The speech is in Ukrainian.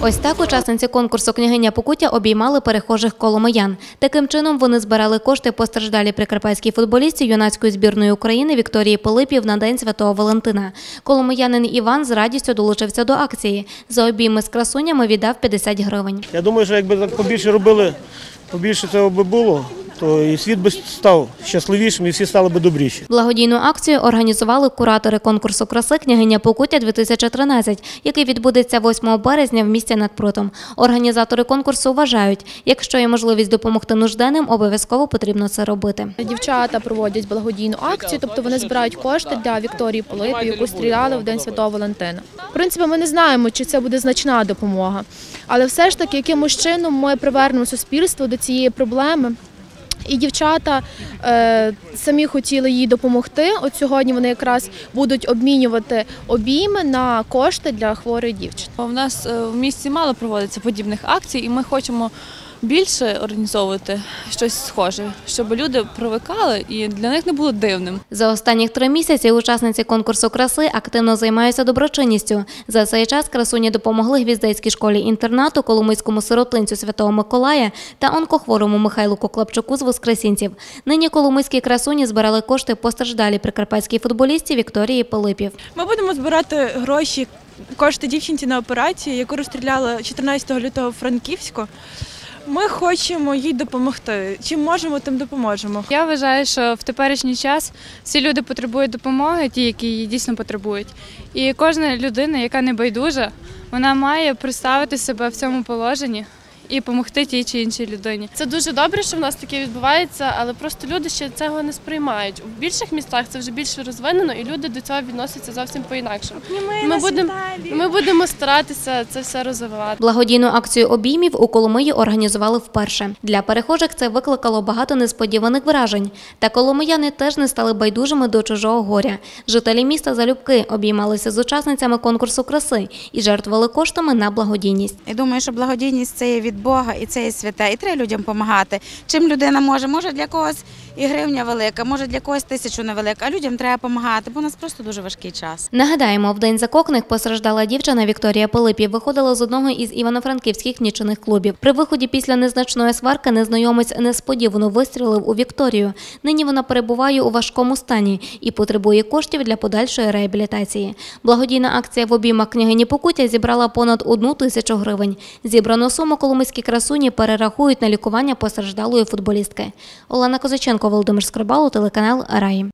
Ось так учасниці конкурсу княгиня Покуття обіймали перехожих коломиян. Таким чином вони збирали кошти постраждалі прикарпатській футболістці юнацької збірної України Вікторії Пилипів на День Святого Валентина. Коломиянин Іван з радістю долучився до акції. За обійми з красунями віддав 50 гривень. Я думаю, що якби так побільше робили, побільше цього би було, то і світ би став щасливішим, і всі стали би добріші. Благодійну акцію організували куратори конкурсу краси княгиня Покуття 2013, який відбудеться 8 березня в місті над прутом. Організатори конкурсу вважають, якщо є можливість допомогти нужденним, обов'язково потрібно це робити. Дівчата проводять благодійну акцію, тобто вони збирають кошти для Вікторії Полипі, яку стріляли в День Святого Валентина. В принципі, ми не знаємо, чи це буде значна допомога, але все ж таки, якимось чином ми привернемо суспільство до цієї проблеми. І дівчата е, самі хотіли їй допомогти. От сьогодні вони якраз будуть обмінювати обійми на кошти для хворої дівчини. У нас е, в місті мало проводиться подібних акцій, і ми хочемо більше організовувати щось схоже, щоб люди привикали і для них не було дивним. За останніх три місяці учасниці конкурсу краси активно займаються доброчинністю. За цей час красуні допомогли гвіздейській школі інтернату, Коломийському сиротинцю Святого Миколая та онкохворому Михайлу Коклапчуку з Воскресінців. Нині коломийські красуні збирали кошти постраждалій прикарпатській футболістці Вікторії Пилипів. Ми будемо збирати гроші, кошти дівчинці на операцію, яку розстріляли 14 лютого в Франківську. Ми хочемо їй допомогти. Чим можемо, тим допоможемо. Я вважаю, що в теперішній час всі люди потребують допомоги, ті, які її дійсно потребують. І кожна людина, яка не байдужа, вона має представити себе в цьому положенні і допомогти тій чи іншій людині. Це дуже добре, що в нас таке відбувається, але просто люди ще цього не сприймають. В більших містах це вже більше розвинено, і люди до цього відносяться зовсім по-інакшому. Ми будемо, ми будемо старатися це все розвивати. Благодійну акцію обіймів у Коломиї організували вперше. Для перехожих це викликало багато несподіваних вражень. Та коломияни теж не стали байдужими до чужого горя. Жителі міста залюбки обіймалися з учасницями конкурсу краси і жертвували коштами на благодійність. Я думаю, що благодійність це є від Бога і це є святе. І треба людям допомагати. Чим людина може? Може для когось і гривня велика, може для когось тисячу невелика, а людям треба допомагати, бо у нас просто дуже важкий час. Нагадаємо, в день закоханих постраждала дівчина Вікторія Пилипів. Виходила з одного із івано-франківських нічних клубів. При виході після незначної сварки незнайомець несподівано вистрілив у Вікторію. Нині вона перебуває у важкому стані і потребує коштів для подальшої реабілітації. Благодійна акція в обіймах княгині Покуття зібрала понад одну тисячу гривень. Зібрану суму коломийські красуні перерахують на лікування постраждалої футболістки. Олена Козаченко, Володимир Скрибало, телеканал Раї.